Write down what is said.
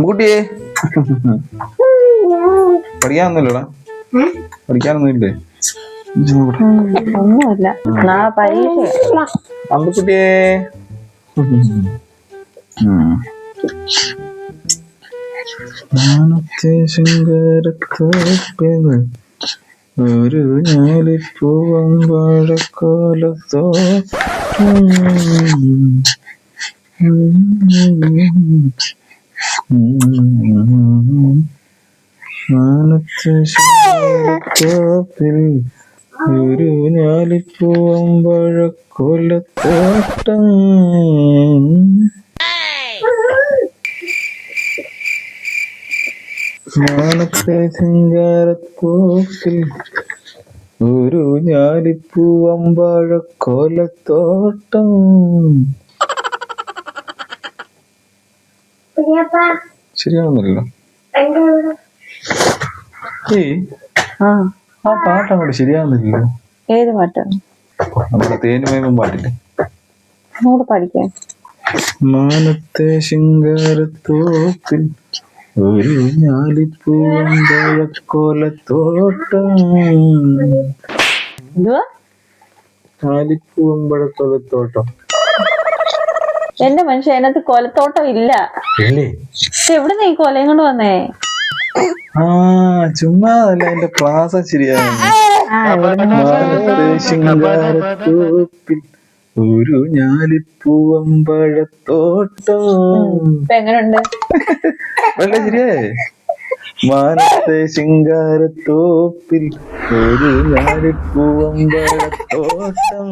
കുട്ടിയെ പഠിക്കാനൊന്നുമില്ലടാ. പഠിക്കാനൊന്നുമില്ലേ? ഒന്നുമില്ല. നാളെ പരീക്ഷ അമ്പുക്കുട്ടിയെ ശങ്കരത്തോപ്പിന് ഒരു ഞാലിപ്പൂവം വാഴക്കോലത്തോ. മാനത്തെ ശങ്കരത്തോപ്പിൽ ഒരു ഞാലിപ്പൂവം വാഴക്കോലത്തോട്ടം മാനത്തെ സിംഗാരത്തോക്കിൽ ഒരു ഞാലിപ്പൂവമ്പാഴക്കോലത്തോട്ടം ശരിയാവുന്നില്ലല്ലോ. ഏയ് ആ. ആ പാട്ട് അങ്ങോട്ട് ശരിയാവുന്നില്ലല്ലോ. ഏത് പാട്ടാണ്? നമ്മുടെ തേനുമേമും പാട്ടില്ലേ ഒന്നുകൂടെ പഠിക്കാൻ മാനത്തെ ശിങ്കാരത്തോപ്പിൽ ഒരു ഞാലിപ്പൂവമ്പഴക്കോലത്തോട്ടം. എന്തുവാ? ഞാലിപ്പൂവമ്പഴക്കോലത്തോട്ടം. എന്റെ മനുഷ്യ അതിനകത്ത് കൊലത്തോട്ടം ഇല്ല. എവിടെ നീ കൊലയും കൊണ്ട് വന്നേ? ആ ചുമ്മാ അല്ല എന്റെ ക്ലാസ് ശരിയാണ് ഒരു ഞാലിപ്പൂവം പഴത്തോട്ടം. എങ്ങനെയുണ്ട് അല്ലേ ശരിയേ. മാനത്തെ ശിങ്കാരത്തോപ്പിൽ ഒരു ഞാലിപ്പൂവമ്പഴത്തോട്ടം